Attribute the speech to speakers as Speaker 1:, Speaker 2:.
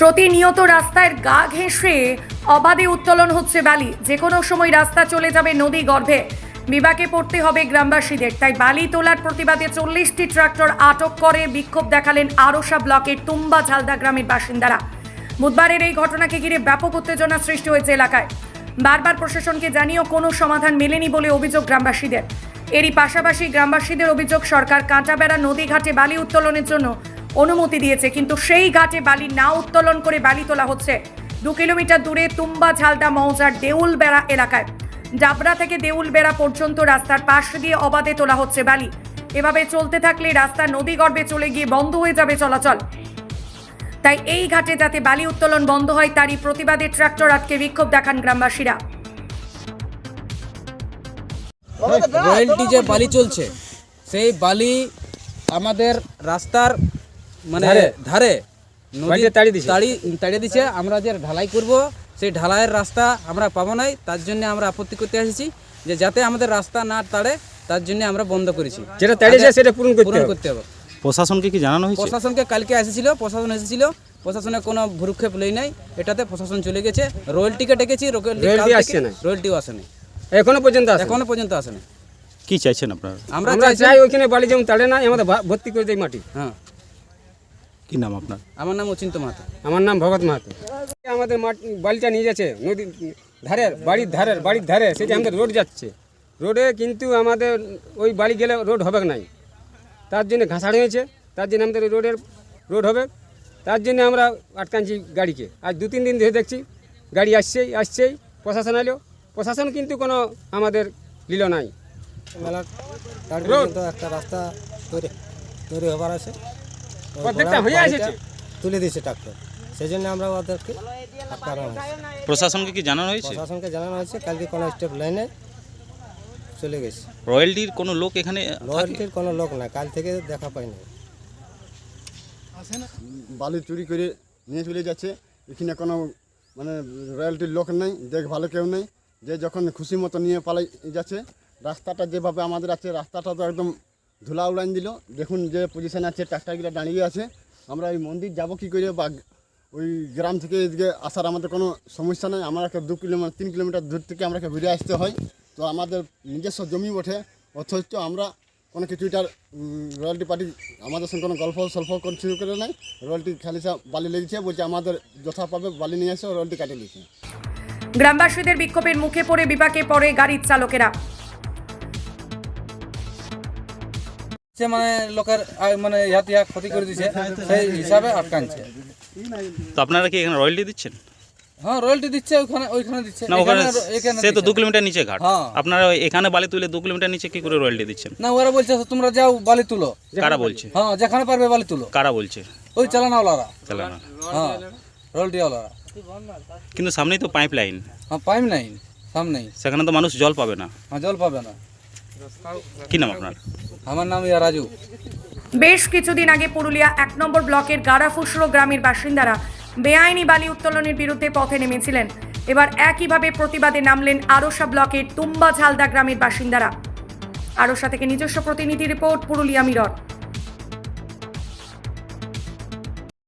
Speaker 1: প্রতিনিয়ত রাস্তায় গা ঘেঁষে অবাধে উত্তোলন হচ্ছে বালি। যে কোনো সময় রাস্তা চলে যাবে নদী গর্ভে। বিবাকে পড়তে হবে গ্রামবাসীদের। তাই বালি তোলার প্রতিবাদে চল্লিশটি ট্রাক্টর আটক করে বিক্ষোভ দেখালেন আরোসা ব্লকের তুম্বা ঝালদা গ্রামের বাসিন্দারা। বুধবারের এই ঘটনাকে ঘিরে ব্যাপক উত্তেজনা সৃষ্টি হয়েছে এলাকায়। বারবার প্রশাসনকে জানিয়েও কোনো সমাধান মেলেনি বলে অভিযোগ গ্রামবাসীদের। এরই পাশাপাশি গ্রামবাসীদের অভিযোগ, সরকার কাঁটাবেড়া নদী ঘাটে বালি উত্তোলনের জন্য অনুমতি দিয়েছে, কিন্তু সেই ঘাটে বালি না উত্তোলন করে বালি তোলা হচ্ছে। দু কিলোমিটার দূরে তুম্বা, ঝালদা, মৌজার দেউলবেড়া এলাকায়। ডাবরা থেকে দেউলবেড়া পর্যন্ত রাস্তার পাশ দিয়ে অবাধে তোলা হচ্ছে বালি। এভাবে চলতে থাকলে রাস্তা নদীগর্ভে চলে গিয়ে বন্ধ হয়ে যাবে চলাচল। তাই এই ঘাটে যাতে বালি উত্তোলন বন্ধ হয়, তারই প্রতিবাদে ট্রাক্টর আটকে বিক্ষোভ দেখান গ্রামবাসীরা।
Speaker 2: রয়্যালটি যে বালি চলছে। সেই বালি আমাদের রাস্তার মানে
Speaker 3: ধারে।
Speaker 2: ধারে। নদী
Speaker 3: তাড়িয়ে দিছে।
Speaker 2: তাড়ি তাড়িয়ে দিছে। আমরা যে ঢালাই করব সেই ঢালাইয়ের রাস্তা আমরা পাবো নাই। তার জন্য আমরা আপত্তি করতে এসেছি যে যাতে আমাদের রাস্তা না তাড়ে তার জন্য আমরা বন্ধ করেছি।
Speaker 3: যেটা তাড়িয়েছে সেটা পূরণ করতে
Speaker 2: পূরণ
Speaker 3: হবে।
Speaker 2: করতে হবে।
Speaker 4: প্রশাসনকে কি জানানো হয়েছে?
Speaker 2: প্রশাসনকে কালকে এসেছিল প্রশাসন এসেছিল। প্রশাসনের কোনো ভুরুক্ষেপ লই নাই। এটাতে প্রশাসন চলে গেছে। রয়্যালটিকে ডেকেছি
Speaker 3: রয়্যালটি আসছে না।
Speaker 2: রয়্যালটিও আসেনি।
Speaker 3: এখনও পর্যন্ত
Speaker 2: এখনও পর্যন্ত আসেনি।
Speaker 4: কি চাইছেন আপনারা?
Speaker 2: আমরা
Speaker 3: আমরা চাই ওইখানে বালি যেমন তাড়ে না আমাদের ভর্তি করে দেয় মাটি।
Speaker 2: হ্যাঁ।
Speaker 4: কি নাম আপনার?
Speaker 2: আমার নাম অচিন্ত মাহাতো।
Speaker 3: আমার নাম ভগত মাহাতো। আমাদের মাটি বালিটা নিয়ে যাচ্ছে নদীর ধারের বাড়ির ধারের বাড়ির ধারে সেটা আমাদের রোড যাচ্ছে। রোডে কিন্তু আমাদের ওই বাড়ি গেলে রোড হবে নাই। তার জন্য ঘাসাড় হয়েছে তার জন্য আমাদের ওই রোডের রোড হবে। তার জন্য আমরা আটকানছি গাড়িকে। আজ দু তিন দিন ধরে দেখছি গাড়ি আসছেই আসছেই প্রশাসন এলো। প্রশাসন কিন্তু কোনো আমাদের লিল নাই।
Speaker 5: মেলার
Speaker 3: রোড।
Speaker 5: একটা রাস্তা তৈরি তৈরি হবার আছে।
Speaker 3: হয়ে এসেছে।
Speaker 5: তুলে দিয়েছে ট্রাক্টর সেই জন্য আমরা ওদেরকে
Speaker 4: প্রশাসনকে কি জানানো হয়েছে?
Speaker 5: প্রশাসনকে জানানো হয়েছে কালকে কোনো স্টেপ লাইনে চলে গেছে।
Speaker 4: রয়্যালটির কোনো লোক এখানে
Speaker 5: রয়্যালটির কোনো লোক না কাল থেকে দেখা পাইনি
Speaker 6: বালি চুরি করে নিয়ে চলে যাচ্ছে। এখানে কোনো মানে রয়্যালটির লোক নেই দেখ ভালো কেউ নেই। যে যখন খুশি মতো নিয়ে পালাই যাচ্ছে রাস্তাটা যেভাবে আমাদের আছে রাস্তাটা তো একদম ধুলা উড়ান দিল। দেখুন যে পজিশন আছে ট্রাক্টারগুলো দাঁড়িয়ে আছে। আমরা ওই মন্দির যাব কি করে বা ওই গ্রাম থেকে এদিকে আসার আমাদের কোনো সমস্যা নেই। আমরা দু কিলোমিটার, তিন কিলোমিটার দূর থেকে আমরা ঘুরে আসতে হয়। তো আমাদের নিজস্ব জমি ওঠে অথচ আমরা কোনো কিছু কিছুটার রয়্যালটি পার্টি আমাদের সঙ্গে কোনো গল্প সল্প করছে করে নাই। রয়্যালটি খালি বালি লেগেছে, বলছে আমাদের যথা পাবে বালি নিয়ে এসে রয়্যালটি কাটিয়ে দিয়েছে।
Speaker 1: গ্রামবাসীদের বিক্ষোভের মুখে পড়ে বিপাকে পড়ে গাড়ির চালকেরা।
Speaker 2: সে মানে লোকের মানে ইহাত ইহা ক্ষতি করে দিছে সেই হিসাবে আটকানছে
Speaker 4: তো আপনারা কি এখানে রয়্যালটি দিচ্ছেন?
Speaker 2: হ্যাঁ রয়্যালটি দিচ্ছে ওইখানে ওইখানে দিচ্ছে।
Speaker 4: না ওখানে সে তো দু কিলোমিটার নিচে ঘাট।
Speaker 2: হ্যাঁ।
Speaker 4: আপনারা এখানে বালি তুলে দু কিলোমিটার নিচে কি করে রয়্যালটি দিচ্ছেন?
Speaker 2: না ওরা বলছে তোমরা যাও বালি তুলো।
Speaker 4: কারা বলছে?
Speaker 2: হ্যাঁ যেখানে পারবে বালি তুলো।
Speaker 4: কারা বলছে?
Speaker 2: ওই চালানাওয়ালারা।
Speaker 4: চালানা
Speaker 2: হ্যাঁ রয়্যালটিওয়ালারা
Speaker 4: কিন্তু সামনেই তো পাইপ লাইন
Speaker 2: হ্যাঁ পাইম নাই সামনেই।
Speaker 4: সেখানে তো মানুষ জল পাবে না।
Speaker 2: হ্যাঁ জল পাবে না।
Speaker 4: কি নাম আপনার?
Speaker 2: আমার নাম ইয়ারাজু
Speaker 1: বেশ কিছুদিন আগে পুরুলিয়া এক নম্বর ব্লকের গাড়াফুসরো গ্রামের বাসিন্দারা বেআইনি বালি উত্তোলনের বিরুদ্ধে পথে নেমেছিলেন। এবার একইভাবে প্রতিবাদে নামলেন আরোসা ব্লকের তুম্বা ঝালদা গ্রামের বাসিন্দারা। আরোসা থেকে নিজস্ব প্রতিনিধি রিপোর্ট পুরুলিয়া মিরর।